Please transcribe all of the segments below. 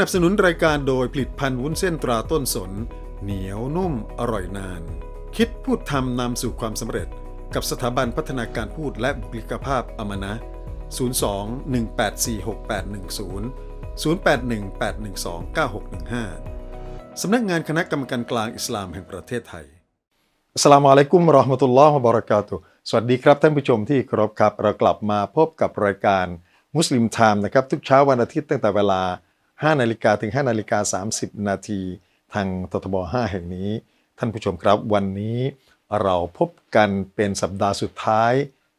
นับสนุนรายการโดยผลิตภัณฑ์วุ้นเส้นตราต้นสน เหนียวนุ่มอร่อยนาน คิดพูดทำนำสู่ความสำเร็จ กับสถาบันพัฒนาการพูดและบุคลิกภาพอมนะ 02-1846810 0818129615 สำนักงานคณะกรรมการกลางอิสลามแห่งประเทศไทยอัสลามุอะลัยกุมราะห์มะตุลลอฮ์วะบะเรากาตุสวัสดีครับท่านผู้ชมที่เคารพครับ เรากลับมาพบกับรายการมุสลิมไทม์นะครับ ทุกเช้าวันอาทิตย์ตั้งแต่เวลา 5นาฬิกาถึง5นาฬิกา30 นาทีทางททบ 5 แห่งนี้ ท่านผู้ชมครับวันนี้เราพบกันเป็นสัปดาห์สุดท้าย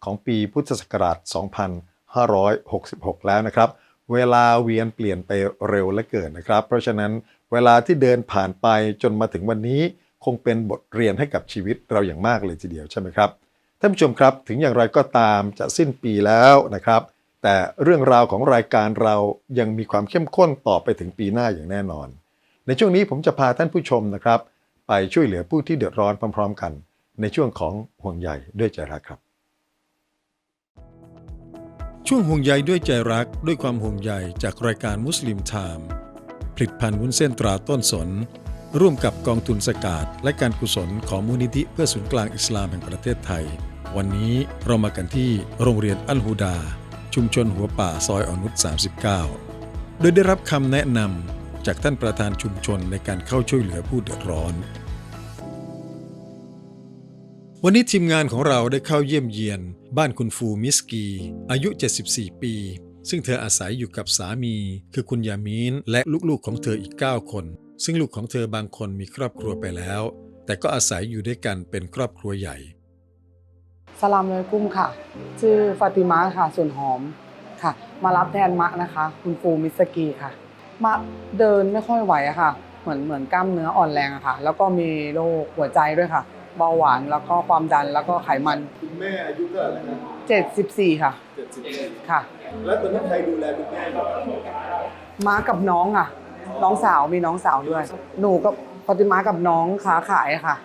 ของปีพุทธศักราช 2566 แล้วนะครับ เวลาเวียนเปลี่ยนไปเร็วเหลือเกินนะครับ เพราะฉะนั้นเวลาที่เดินผ่านไปจนมาถึงวันนี้ คงเป็นบทเรียนให้กับชีวิตเราอย่างมากเลยทีเดียวใช่ไหมครับท่านผู้ชมครับถึงอย่างไรก็ตามจะสิ้นปีแล้วนะครับ แต่เรื่องราวของรายการเรายังมีความเข้มข้นต่อไปถึงปีหน้าอย่างแน่นอน ในช่วงนี้ผมจะพาท่านผู้ชมนะครับ ไปช่วยเหลือผู้ที่เดือดร้อนพร้อม ๆ กัน ในช่วงของห่วงใยด้วยใจรักครับ ช่วงห่วงใยด้วยใจรักด้วยความห่วงใยจากรายการมุสลิมไทม์ผลิตภัณฑ์วุ้นเส้นตราต้นสน ร่วมกับกองทุนสกาดและการกุศลของมูลนิธิเพื่อศูนย์กลางอิสลามแห่งประเทศไทย วันนี้เรามากันที่โรงเรียนอัลฮูดา ชุมชนหัวป่าซอยอนนุช39 โดยได้รับคำแนะนำจากท่านประธานชุมชนในการเข้าช่วยเหลือผู้เดือดร้อน วันนี้ทีมงานของเราได้เข้าเยี่ยมเยียน บ้านคุณฟูมิสกี อายุ 74 ปี ซึ่งเธออาศัยอยู่กับสามี คือคุณยามีนและลูกๆของเธออีก 9 คน ซึ่งลูกของเธอบางคนมีครอบครัวไปแล้ว แต่ก็อาศัยอยู่ด้วยกันเป็นครอบครัวใหญ่ สลามเลยกุ้มค่ะ ชื่อฟาติมาค่ะส่วนหอมค่ะ มารับแทนมะนะคะ คุณฟูมิสกีค่ะ มะเดินไม่ค่อยไหวอะค่ะ เหมือนเหมือนกล้ามเนื้ออ่อนแรงอะค่ะ แล้วก็มีโรคหัวใจด้วยค่ะ เบาหวานแล้วก็ความดันแล้วก็ไขมันคุณแม่อายุเท่าไหร่นะ74ค่ะ74ค่ะ แล้วตอนนั้นใครดูแลคุณแม่อยู่มากับน้องอะน้องสาวมีน้องสาวด้วย หนูกับฟาติมากับน้องค้าขายค่ะ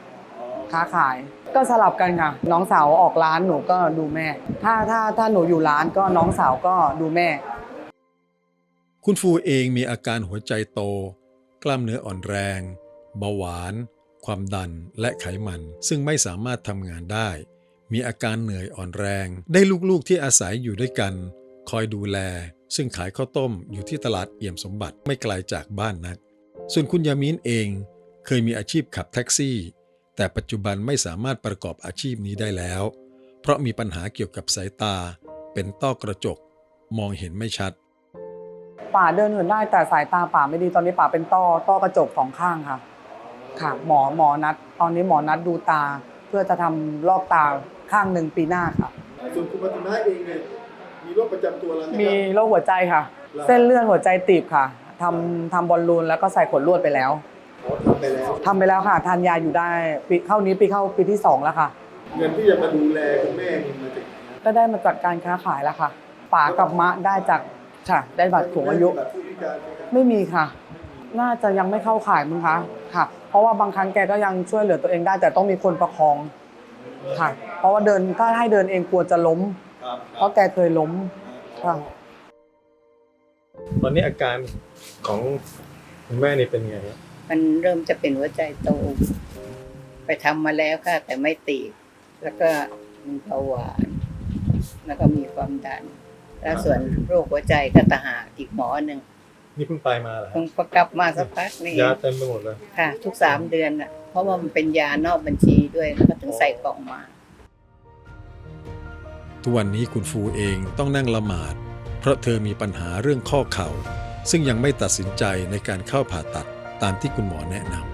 ค้าขาย ก็สลับกันค่ะ น้องสาวออกร้านหนูก็ดูแม่ ถ้าถ้าถ้าหนูอยู่ร้านก็น้องสาวก็ดูแม่ คุณฟูเองมีอาการหัวใจโต กล้ามเนื้ออ่อนแรง เบาหวาน ความดันและไขมัน ซึ่งไม่สามารถทำงานได้ มีอาการเหนื่อยอ่อนแรง ได้ลูกๆที่อาศัยอยู่ด้วยกัน คอยดูแล ซึ่งขายข้าวต้มอยู่ที่ตลาดเอี่ยมสมบัติไม่ไกลจากบ้านนัก ส่วนคุณยามีนเองเคยมีอาชีพขับแท็กซี่ แต่ปัจจุบันไม่สามารถประกอบอาชีพนี้ได้แล้ว เพราะมีปัญหาเกี่ยวกับสายตา เป็นต้อกระจก มองเห็นไม่ชัด ป่าเดินเหินได้แต่สายตาป่าไม่ดีตอนนี้ป่าเป็นต้อต้อกระจกสองข้างค่ะ ค่ะหมอหมอนัด ตอนนี้หมอนัดดูตา เพื่อจะทำลอกตาข้างหนึ่งปีหน้าค่ะ ส่วนคุณปัตนาเองเนี่ยมีโรคประจำตัวอะไรไหมมีโรคหัวใจค่ะ เส้นเลือดหัวใจตีบค่ะทำทำบอลลูนแล้วก็ใส่ขนลวดไปแล้ว ทำไปแล้วทำไปแล้วค่ะ ทานยาอยู่ได้ปีเข้านี้ปีเข้าปีที่สองแล้วค่ะ เงินที่จะมาดูแลคุณแม่นี่มาจากไหนก็ได้มาจากการค้าขายแล้วค่ะป๋ากับมะได้จากค่ะ ได้บัตรสูงอายุ แบบผู้พิการไหมครับไม่มีค่ะ น่าจะยังไม่เข้าข่ายมั้งคะค่ะ เพราะว่าบางครั้งแกก็ยังช่วยเหลือตัวเองได้ แต่ต้องมีคนประคองค่ะ เพราะว่าเดินถ้าให้เดินเองกลัวจะล้ม ครับเพราะแกเคยล้มค่ะ ตอนนี้อาการของคุณแม่นี่เป็นไงครับ มันเริ่มจะเป็นหัวใจโต ไปทำมาแล้วค่ะ แต่ไม่ตีบแล้วก็มีเบาหวาน แล้วก็มีความดัน แล้วส่วนโรคหัวใจก็ตางหากอีกหมอหนึ่งนี่เพิ่งไปมาเหรอเพิ่งประกลับมาสักพักนี่ยาเต็มไปหมดเลยค่ะ ทุกสามเดือนอะ เพราะว่ามันเป็นยานอกบัญชีด้วยแล้วก็ถึงใส่กล่องมา ทุกวันนี้คุณฟูเองต้องนั่งละหมาด เพราะเธอมีปัญหาเรื่องข้อเข่า ซึ่งยังไม่ตัดสินใจในการเข้าผ่าตัด ตามที่คุณหมอแนะนำ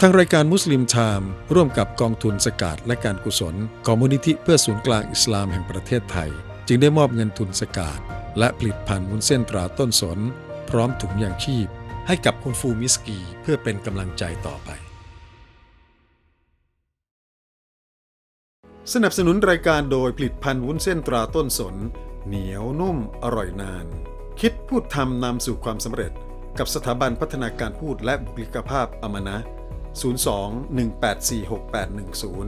ทางรายการมุสลิมไทม์ร่วมกับกองทุนสกาดและการกุศลของมูลนิธิเพื่อศูนย์กลางอิสลามแห่งประเทศไทย จึงได้มอบเงินทุนสกาดและผลิตภัณฑ์วุ้นเส้นตราต้นสน พร้อมถุงยางชีพ ให้กับคุณฟูมิสกีเพื่อเป็นกำลังใจต่อไป สนับสนุนรายการโดยผลิตภัณฑ์วุ้นเส้นตราต้นสน เหนียวนุ่มอร่อยนาน คิดพูดทำนำสู่ความสำเร็จ กับสถาบันพัฒนาการพูดและบุคลิกภาพอมนะ 02 1846810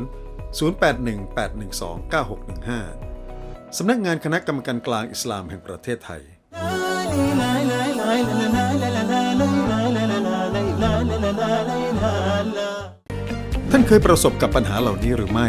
081 812 9615 สำนักงานคณะกรรมการกลางอิสลามแห่งประเทศไทย ท่านเคยประสบกับปัญหาเหล่านี้หรือไม่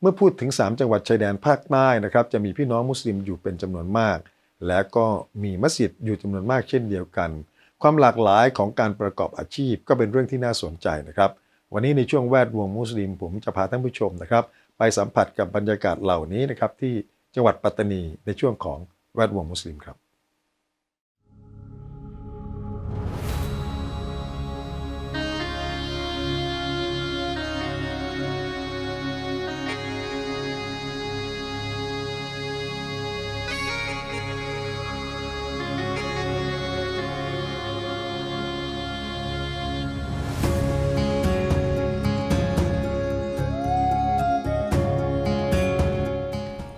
เมื่อพูดถึง 3 จังหวัดชายแดนภาคใต้นะครับจะมีพี่น้องมุสลิมอยู่เป็นจำนวนมาก และก็มีมัสยิดอยู่จำนวนมากเช่นเดียวกัน ความหลากหลายของการประกอบอาชีพก็เป็นเรื่องที่น่าสนใจนะครับ วันนี้ในช่วงแวดวงมุสลิมผมจะพาท่านผู้ชมนะครับ ไปสัมผัสกับบรรยากาศเหล่านี้นะครับที่จังหวัดปัตตานีในช่วงของแวดวงมุสลิมครับ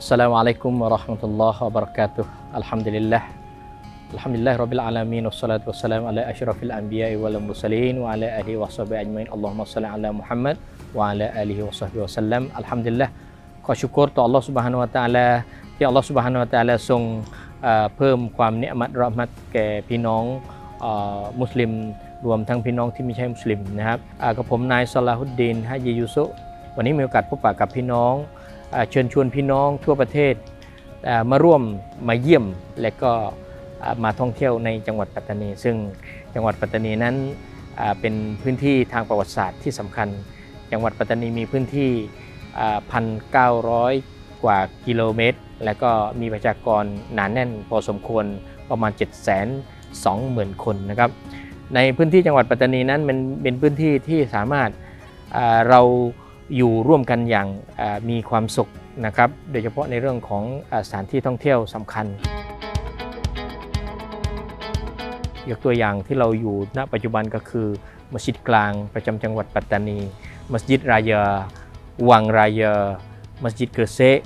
Assalamualaikum warahmatullahi wabarakatuh. Alhamdulillah. Alhamdulillah rabbil alamin wassalatu wassalamu ala asyrafil anbiya'i wal mursalin wa ala alihi wa sahbihi ajmain. Allahumma salli ala Muhammad wa ala alihi wa sahbihi wasallam. Alhamdulillah. ขอชุกรต่อ Allah Subhanahu wa taala ที่ Allah Subhanahu wa taala ทรงเอ่อเพิ่มความเนืมัดรอมัดแก่พี่น้องเอ่อมุสลิมรวมทั้งพี่น้องที่ไม่ใช่มุสลิมนะครับอ่ากับผมนายสลาฮุดดีนฮะยียูซุวันนี้มีโอกาสพบปะกับพี่น้อง เชิญชวนพี่น้องทั่วประเทศมาร่วมมาเยี่ยมและก็มาท่องเที่ยวในจังหวัดปัตตานี ซึ่งจังหวัดปัตตานีนั้นเป็นพื้นที่ทางประวัติศาสตร์ที่สำคัญ จังหวัดปัตตานีมีพื้นที่พันเก้าร้อยกว่ากิโลเมตร และก็มีประชากรหนาแน่นพอสมควรประมาณ 7 2 0 0 0 0 คนนะครับ ในพื้นที่จังหวัดปัตตานีนั้นมันเป็นพื้นที่ที่สามารถเรา อยู่ร่วมกันอย่างมีความสุขนะครับ โดยเฉพาะในเรื่องของสถานที่ท่องเที่ยวสำคัญ ยกตัวอย่างที่เราอยู่ณปัจจุบันก็คือมัสยิดกลางประจำจังหวัดปัตตานี มัสยิดรายา วังรายา มัสยิดเกษะ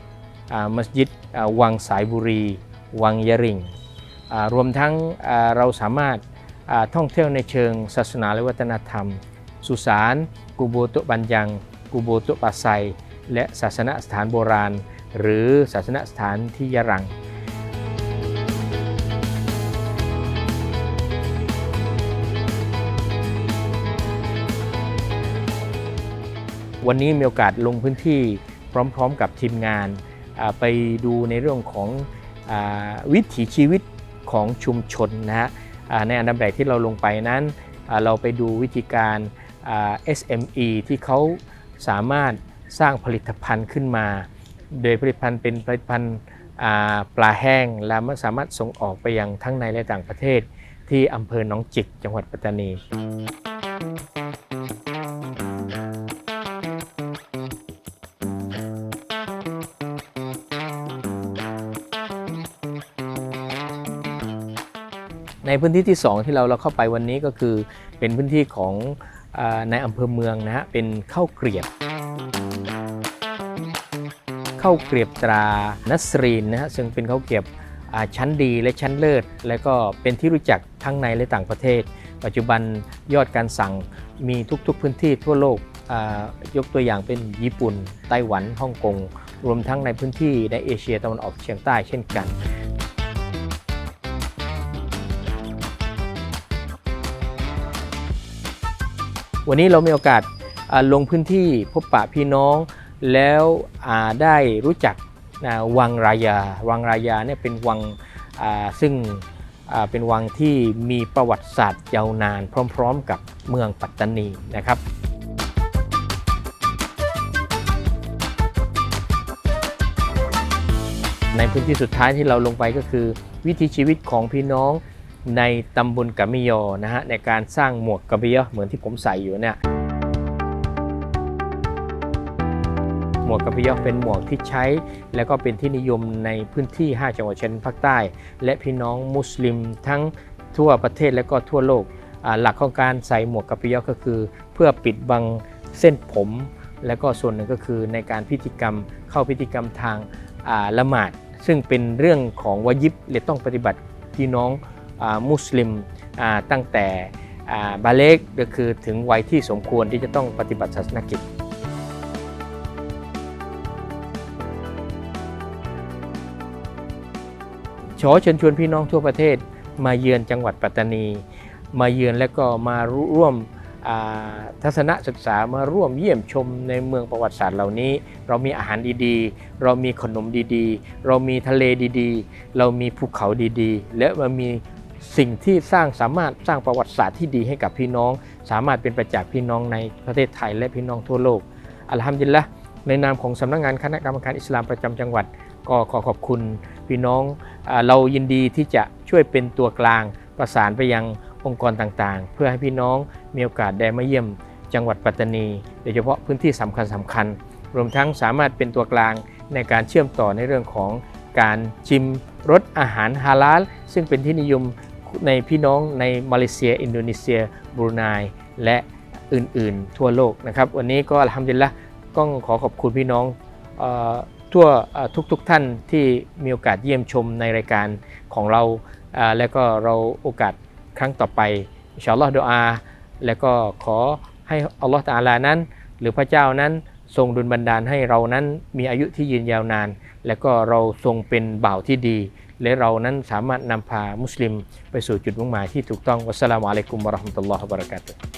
อ่ามัสยิดวังสายบุรี วังยะริง รวมทั้งเราสามารถท่องเที่ยวในเชิงศาสนาและวัฒนธรรม สุสานกูโบโตบันยัง กูโบโตปาไซ และศาสนสถานโบราณ หรือศาสนสถานที่ยะรังวันนี้มีโอกาสลงพื้นที่พร้อมๆกับทีมงาน ไปดูในเรื่องของอวิถีชีวิตของชุมชนนะฮะในอันดับแรกที่เราลงไปนั้น เราไปดูวิธีการ SME ที่เขา สามารถสร้างผลิตภัณฑ์ขึ้นมา โดยผลิตภัณฑ์เป็นผลิตภัณฑ์ปลาแห้งและมันสามารถส่งออกไปยังทั้งในและต่างประเทศ ที่อำเภอหนองจิกจังหวัดปัตตานี ในพื้นที่ที่ 2 ที่เราเราเข้าไปวันนี้ก็คือเป็นพื้นที่ของ ในอำเภอเมืองนะฮะเป็นข้าวเกรียบข้าวเกรียบตรานัสรีนนะฮะซึ่งเป็นข้าวเกรียบชั้นดีและชั้นเลิศ และก็เป็นที่รู้จักทั้งในและต่างประเทศ ปัจจุบันยอดการสั่งมีทุกๆพื้นที่ทั่วโลกยกตัวอย่างเป็นญี่ปุ่น ไต้หวันฮ่องกง รวมทั้งในพื้นที่ในเอเชียตะวันออกเฉียงใต้เช่นกัน วันนี้เรามีโอกาสลงพื้นที่พบปะพี่น้อง แล้วได้รู้จักวังรายา วังรายาเนี่ยเป็นวังซึ่งเป็นวังที่มีประวัติศาสตร์ยาวนานพร้อม ๆ กับเมืองปัตตานีนะครับในพื้นที่สุดท้ายที่เราลงไปก็คือ วิถีชีวิตของพี่น้อง ในตำบลกะมิยอนะฮะในการสร้างหมวกกะมิยอเหมือนที่ผมใส่อยู่เนี่ยหมวกกะมิยอเป็นหมวกที่ใช้ แล้วก็เป็นที่นิยมในพื้นที่ 5 จังหวัดชายแดนภาคใต้ และพี่น้องมุสลิมทั้งทั่วประเทศและก็ทั่วโลก หลักของการใส่หมวกกะปิยอก็คือ เพื่อปิดบังเส้นผม และก็ส่วนหนึ่งก็คือในการพิธีกรรมเข้าพิธีกรรมทางละหมาด ซึ่งเป็นเรื่องของวายิบและต้องปฏิบัติพี่น้อง มุสลิมตั้งแต่บาเล็กก็คือถึงวัยที่สมควรที่จะต้องปฏิบัติศาสนกิจขอเชิญชวนพี่น้องทั่วประเทศมาเยือนจังหวัดปัตตานี มาเยือนและก็มาร่วมทัศนศึกษามาร่วมเยี่ยมชมในเมืองประวัติศาสตร์เหล่านี้ เรามีอาหารดีๆ เรามีขนมดีๆ เรามีทะเลดีๆ เรามีภูเขาดีๆ และมันมี สิ่งที่สร้างสามารถสร้างประวัติศาสตร์ที่ดีให้กับพี่น้อง สามารถเป็นประจักษ์พี่น้องในประเทศไทยและพี่น้องทั่วโลก อัลฮัมดุลิลละในนามของสำนักงานคณะกรรมการอิสลามประจำจังหวัด ก็ขอขอบคุณพี่น้องเรายินดีที่จะช่วยเป็นตัวกลางประสานไปยังองค์กรต่างๆ เพื่อให้พี่น้องมีโอกาสได้มาเยี่ยมจังหวัดปัตตานี โดยเฉพาะพื้นที่สำคัญสำคัญ รวมทั้งสามารถเป็นตัวกลางในการเชื่อมต่อในเรื่องของการชิมรสอาหารฮาลาลซึ่งเป็นที่นิยม ในพี่น้องในมาเลเซีย อินโดนีเซียบรูไนและอื่นๆ ทั่วโลกนะครับ วันนี้ก็อัลฮัมดุลิลละก็ขอขอบคุณพี่น้องออทั่วทุกๆทท่านที่มีโอกาสเยี่ยมชมในรายการของเรา แล้วก็เราโอกาสครั้งต่อไปอินชาอัลลอฮ์ดูอา แล้วก็ขอให้อัลลอฮ์ตาลานั้น หรือพระเจ้านั้นทรงดุลบันดาลให้เรานั้นมีอายุที่ยืนยาวนาน และก็เราทรงเป็นบ่าวที่ดี และเรานั้นสามารถนำพามุสลิมไปสู่จุดมุ่งหมายที่ถูกต้องวัสสลามุอะลัยกุมวะเราะห์มะตุลลอฮ์วะบะเราะกาตุฮ์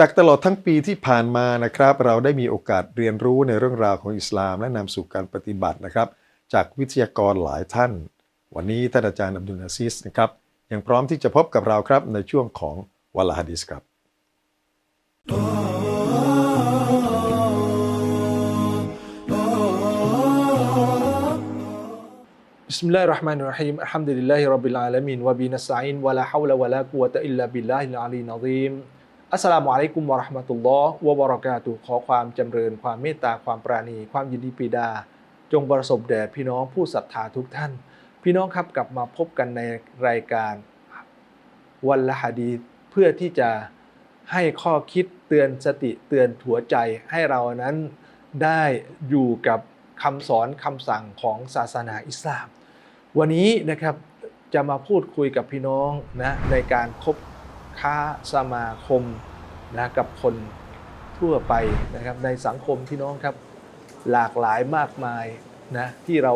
จากตลอดทั้งปีที่ผ่านมานะครับ เราได้มีโอกาสเรียนรู้ในเรื่องราวของอิสลามและนำสู่การปฏิบัตินะครับ จากวิทยากรหลายท่าน วันนี้ท่านอาจารย์อับดุลอาซิสนะครับยังพร้อมที่จะพบกับเราครับในช่วงของวัลฮะดิสครับบิสมิลลาฮิรเราะห์มานิรเราะฮีมอัลฮัมดุลิลลาฮิร็อบบิลอาลามีนวะบินัสตอีนวะลาฮาวละวะลากุวะตะอิลลาบิลลาฮิลอาลีนอะซีม สลามุอะลัยกุมวะราะห์มะตุลลอฮ์วะบะเราะกาตุขอความจำเริญความเมตตาความปราณี ความยินดีปรีดา จงประสบแด่พี่น้องผู้ศรัทธาทุกท่าน พี่น้องครับกลับมาพบกันในรายการวันละฮะดีเพื่อที่จะให้ข้อคิดเตือนสติเตือนถัวใจให้เรานั้นได้อยู่กับคำสอนคำสั่งของศาสนาอิสลาม วันนี้นะครับจะมาพูดคุยกับพี่น้องนะในการคบ ค้าสมาคมนะกับคนทั่วไปนะครับในสังคมพี่น้องครับหลากหลายมากมายนะที่เรา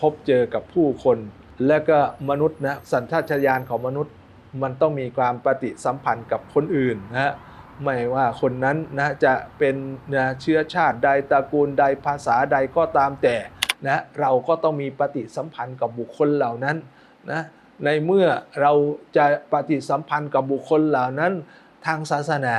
พบเจอกับผู้คน และก็มนุษย์นะสัญชาตญาณของมนุษย์มันต้องมีความปฏิสัมพันธ์กับคนอื่นนะฮะไม่ว่าคนนั้นนะจะเป็นนะเชื้อชาติใดตระกูลใดภาษาใดก็ตามแต่นะเราก็ต้องมีปฏิสัมพันธ์กับบุคคลเหล่านั้นนะ ในเมื่อเราจะปฏิสัมพันธ์กับบุคคลเหล่านั้นทางศาสนา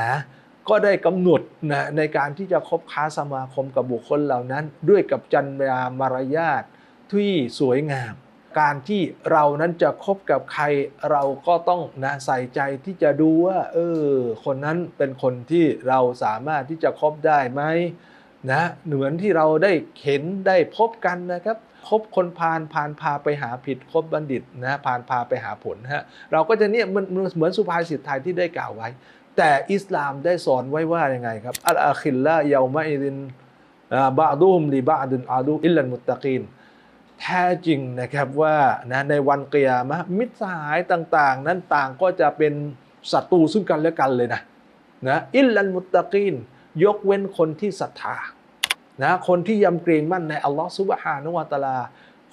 ก็ได้กำหนดนะในการที่จะคบค้าสมาคมกับบุคคลเหล่านั้น ด้วยกับจัญญามารยาทที่สวยงาม การที่เรานั้นจะคบกับใครเราก็ต้องนะใส่ใจที่จะดูว่าเออคนนั้นเป็นคนที่เราสามารถที่จะคบได้ไหม นะเหมือนที่เราได้เห็นได้พบกันนะครับคบคนพาลพาลพาไปหาผิดคบบัณฑิตนะพาลพาไปหาผลฮะเราก็จะเนี่ยมันเหมือนสุภาษิตไทยที่ได้กล่าวไว้ แต่อิสลามได้สอนไว้ว่ายังไงครับอัลอาคิลละเยามาอิดินบาดุมลีบาดุนอาดูอิลลันมุตตะกีนแท้จริงนะครับว่านะในวันเกียามะมิตรสหายต่างๆ นั้นต่างก็จะเป็นศัตรูซึ่งกันและกันเลยนะนะอิลลันมุตตะกีน ยกเว้นคนที่ศรัทธานะคนที่ยำเกรงมั่นในอัลลอฮฺซุบฮานุวะตาลา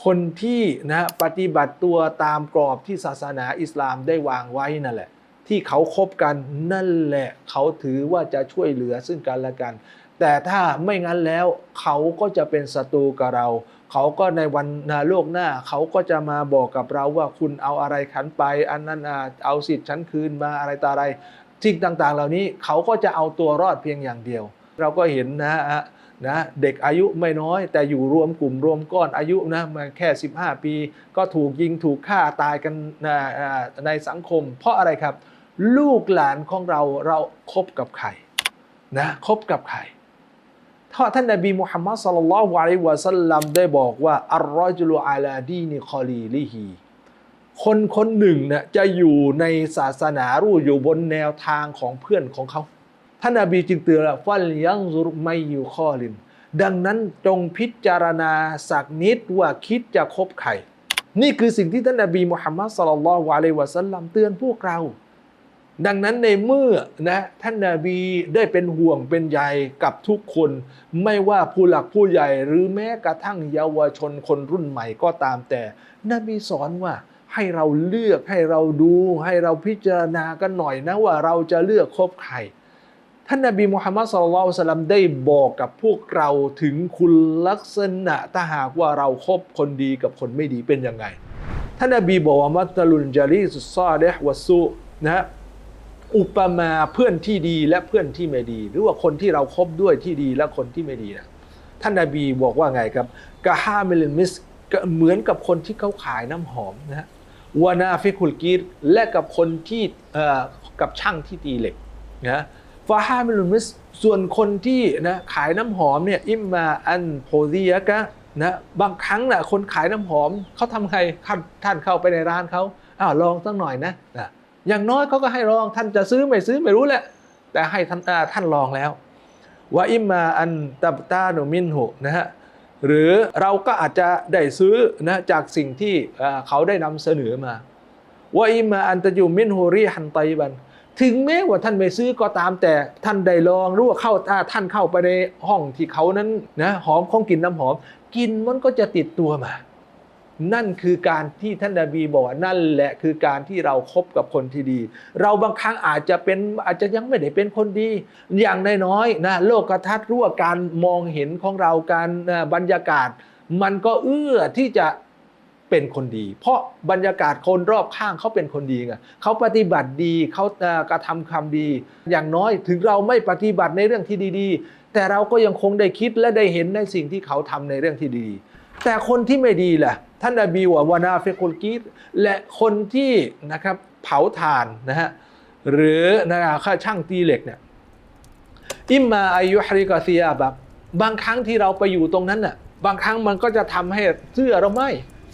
คนที่นะปฏิบัติตัวตามกรอบที่ศาสนาอิสลามได้วางไว้นั่นแหละ ที่เขาคบกันนั่นแหละ เขาถือว่าจะช่วยเหลือซึ่งกันและกัน แต่ถ้าไม่งั้นแล้วเขาก็จะเป็นศัตรูกับเรา เขาก็ในวันนาโลกหน้า เขาก็จะมาบอกกับเราว่าคุณเอาอะไรขันไป อันนั้นเอาสิทธิ์ฉันคืนมาอะไรต่ออะไร สิ่งต่างๆ เหล่านี้เขาก็จะเอาตัวรอดเพียงอย่างเดียว เราก็เห็นนะฮะนะเด็กอายุไม่น้อย แต่อยู่รวมกลุ่มรวมก้อนอายุนะมาแค่ 15 ปี ก็ถูกยิงถูกฆ่าตายกันนในสังคม เพราะอะไรครับ ลูกหลานของเราเราคบกับใครนะคบกับใครถ้าท่านนบีมุฮัมมัดสัลลัลลอฮุอะลัยวะสัลลัมได้บอกว่าอัลรอจุลอาลาดีนิคอลีลิฮี คนคนหนึ่งเนี่ยจะอยู่ในศาสนารู้อยู่บนแนวทางของเพื่อนของเขาท่านนบีจึงเตือนว่าฟัลยังซุรไม่อยู่ข้อลิน ดังนั้นจงพิจารณาสักนิดว่าคิดจะคบใครนี่คือสิ่งที่ท่านนบีมุฮัมมัดสลลัลลอฮุอะลัยวะสัลลัมเตือนพวกเรา ดังนั้นในเมื่อนะท่านนาบีได้เป็นห่วงเป็นใยกับทุกคน ไม่ว่าผู้หลักผู้ใหญ่หรือแม้กระทั่งเยาวชนคนรุ่นใหม่ก็ตามแต่ นบีสอนว่า ให้เราเลือกให้เราดูให้เราพิจารณากันหน่อยนะว่าเราจะเลือกคบใคร ท่านนบีมุฮัมมัดสุลลัลสลัมได้บอกกับพวกเราถึงคุณลักษณะถ้าหากว่าเราคบคนดีกับคนไม่ดีเป็นยังไง ท่านนบีบอกว่ามัตลุนจารีสุซาเดฮวัสซุนะฮะอุปมาเพื่อนที่ดีและเพื่อนที่ไม่ดี หรือว่าคนที่เราคบด้วยที่ดีและคนที่ไม่ดีนะท่านนาบีบอกว่าไงครับกะฮาเมลมิสเหมือนกับคนที่เขาขายน้ำหอมนะฮะ วานาฟิคุลกีรและกับคนที่กับช่างที่ตีเหล็กนะฟาฮาเมลมิสส่วนคนที่นะขายน้ำหอมเนี่ยอิมมาอันโพซียกะนะบางครั้งนะคนขายน้ำหอมเขาทำไงท่านเข้าไปในร้านเขาอ้าวลองสักหน่อยนะนะอย่างน้อยเขาก็ให้ลองท่านจะซื้อไม่ซื้อไม่รู้แหละ แต่ให้ท่านท่านลองแล้วว่าอิมมาอันตับตาโนมินหุนะฮะ หรือเราก็อาจจะได้ซื้อนะจากสิ่งที่เขาได้นำเสนอมาว่าอิมาอันตะยูมินฮูรีฮันไตบัน ถึงแม้ว่าท่านไม่ซื้อก็ตามแต่ท่านได้ลองรู้ว่าเข้าตาท่านเข้าไปในห้องที่เขานั้นนะหอมของกลิ่นน้ำหอมกลินมันก็จะติดตัวมา นั่นคือการที่ท่านนบีบอกว่านั่นแหละคือการที่เราครบกับคนที่ดี เราบางครั้งอาจจะเป็นอาจจะยังไม่ได้เป็นคนดี อย่างน้อยๆนะโลกทัศน์รั่วการมองเห็นของเราการบรรยากาศ มันก็เอื้อที่จะเป็นคนดี เพราะบรรยากาศคนรอบข้างเขาเป็นคนดีไงเขาปฏิบัติดีเขากระทำคำดี อย่างน้อยถึงเราไม่ปฏิบัติในเรื่องที่ดี ๆ แต่เราก็ยังคงได้คิดและได้เห็นในสิ่งที่เขาทำในเรื่องที่ดี แต่คนที่ไม่ดีแหละท่านนบีว่าวานาเฟกุลกีดและคนที่นะครับเผาถ่านนะฮะหรือนะครับข้าช่างตีเหล็กเนี่ยอิมมาอายุฮริกาเซียแบบบางครั้งที่เราไปอยู่ตรงนั้นน่ะบางครั้งมันก็จะทำให้เสื้อเราไหม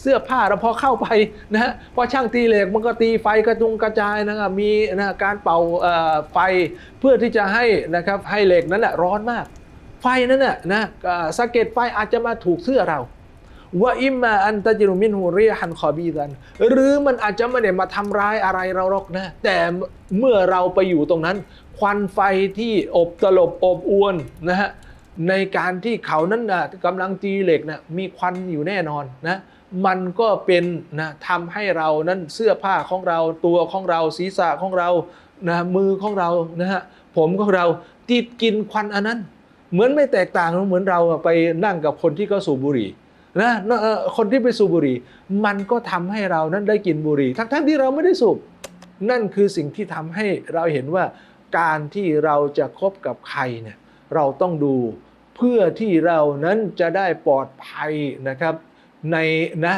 เสื้อผ้าเราพอเข้าไปนะฮะพอช่างตีเหล็กมันก็ตีไฟกระจุงกระจายนะครับมีนะการเป่าเอ่อไฟเพื่อที่จะให้นะครับให้เหล็กนั้นแหละร้อนมาก ไฟนั้นน่ะนะสะเก็ดไฟอาจจะมาถูกเสื้อเรา ว่าอิมมาอันตะจิรุมินหูเรียฮันคอบีกัน หรือมันอาจจะไม่ได้มาทำร้ายอะไรเราหรอกนะ แต่เมื่อเราไปอยู่ตรงนั้น ควันไฟที่อบตลบอบอวนนะฮะในการที่เขานั้นนะกำลังตีเหล็กนะมีควันอยู่แน่นอนนะมันก็เป็นนะทำให้เรานั้นเสื้อผ้าของเราตัวของเราศีรษะของเรานะมือของเรานะฮะผมของเราติดกินควันอันนั้น เหมือนไม่แตกต่างเหมือนเราไปนั่งกับคนที่เขาสูบบุหรี่ นะคนที่ไปสูบบุหรี่ มันก็ทำให้เรานั้นได้กินบุหรี่ ทั้งๆที่เราไม่ได้สูบนั่นคือสิ่งที่ทำให้เราเห็นว่าการที่เราจะคบกับใครเนี่ยเราต้องดูเพื่อที่เรานั้นจะได้ปลอดภัยนะครับในนะ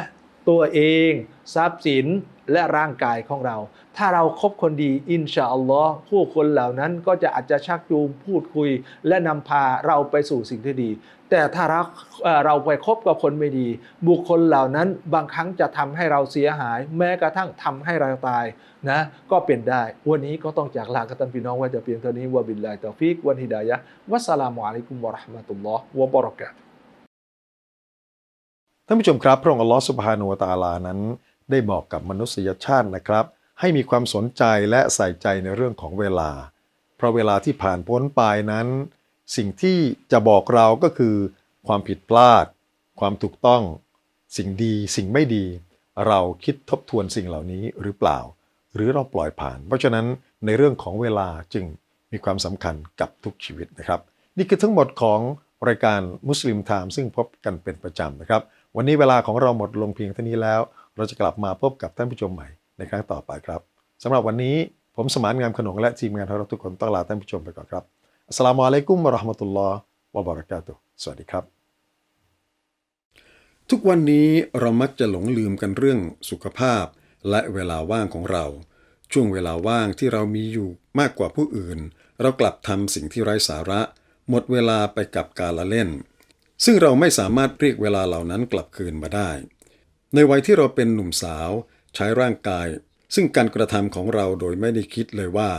ตัวเอง ทรัพย์สินและร่างกายของเรา ถ้าเราครบคนดีอินชาอัลลอฮ์ผู้คนเหล่านั้นก็จะอาจจะชักจูงพูดคุย และนำพาเราไปสู่สิ่งที่ดี แต่ถ้าเราเราไปคบกับคนไม่ดี บุคคลเหล่านั้นบางครั้งจะทำให้เราเสียหาย แม้กระทั่งทำให้เราตายนะก็เป็นได้ วันนี้ก็ต้องจากลากันตันพี่น้องว่าจะเพียงเท่านี้วะบิลลาฮิตตอฟิกวันฮิดายะวัสสลามุอะลัยกุมวะราะห์มะตุลลอฮ์วะบะเราะกาตุท่านผู้ชมครับ พระองค์อัลลอฮฺสุบฮานุวะตาลานั้น ได้บอกกับมนุษยชาตินะครับ ให้มีความสนใจและใส่ใจในเรื่องของเวลา เพราะเวลาที่ผ่านพ้นไปนั้น สิ่งที่จะบอกเราก็คือ ความผิดพลาด ความถูกต้อง สิ่งดีสิ่งไม่ดี เราคิดทบทวนสิ่งเหล่านี้หรือเปล่า หรือเราปล่อยผ่าน เพราะฉะนั้นในเรื่องของเวลาจึงมีความสำคัญกับทุกชีวิตนะครับ นี่คือทั้งหมดของรายการมุสลิมไทม์ซึ่งพบกันเป็นประจำนะครับ วันนี้เวลาของเราหมดลงเพียงเท่านี้แล้ว เราจะกลับมาพบกับท่านผู้ชมใหม่ ในครั้งต่อไปครับสำหรับวันนี้ผมสมานงามขนงและทีมงานของเราทุกคนต้องลาท่านผู้ชมไปก่อนครับอัสสลามุอะลัยกุมวะราะห์มะตุลลอฮ์วะบะเราะกาตุสวัสดีครับ ทุกวันนี้เรามักจะหลงลืมกันเรื่องสุขภาพ และเวลาว่างของเรา ช่วงเวลาว่างที่เรามีอยู่มากกว่าผู้อื่น เรากลับทำสิ่งที่ไร้สาระ หมดเวลาไปกับการละเล่น ซึ่งเราไม่สามารถเรียกเวลาเหล่านั้นกลับคืนมาได้ ในวัยที่เราเป็นหนุ่มสาว ใช้ร่างกาย ซึ่งการกระทำของเราโดยไม่ได้คิดเลยว่า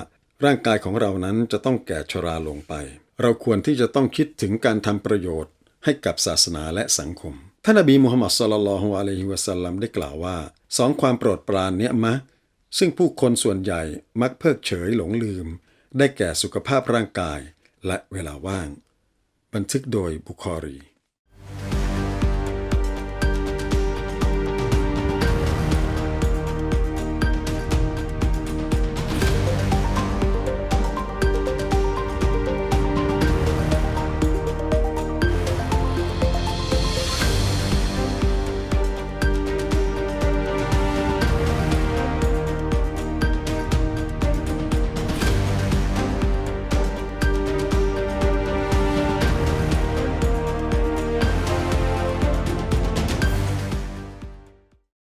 ร่างกายของเรานั้นจะต้องแก่ชราลงไป เราควรที่จะต้องคิดถึงการทำประโยชน์ ให้กับศาสนาและสังคม ท่านนบีมุฮัมมัดสลลัลฮุอะลัยฮิวะสัลลัมได้กล่าวว่าสองความโปรดปรานเนี้ยมะ ซึ่งผู้คนส่วนใหญ่มักเพิกเฉยหลงลืม ได้แก่สุขภาพร่างกายและเวลาว่าง บันทึกโดยบุคอรี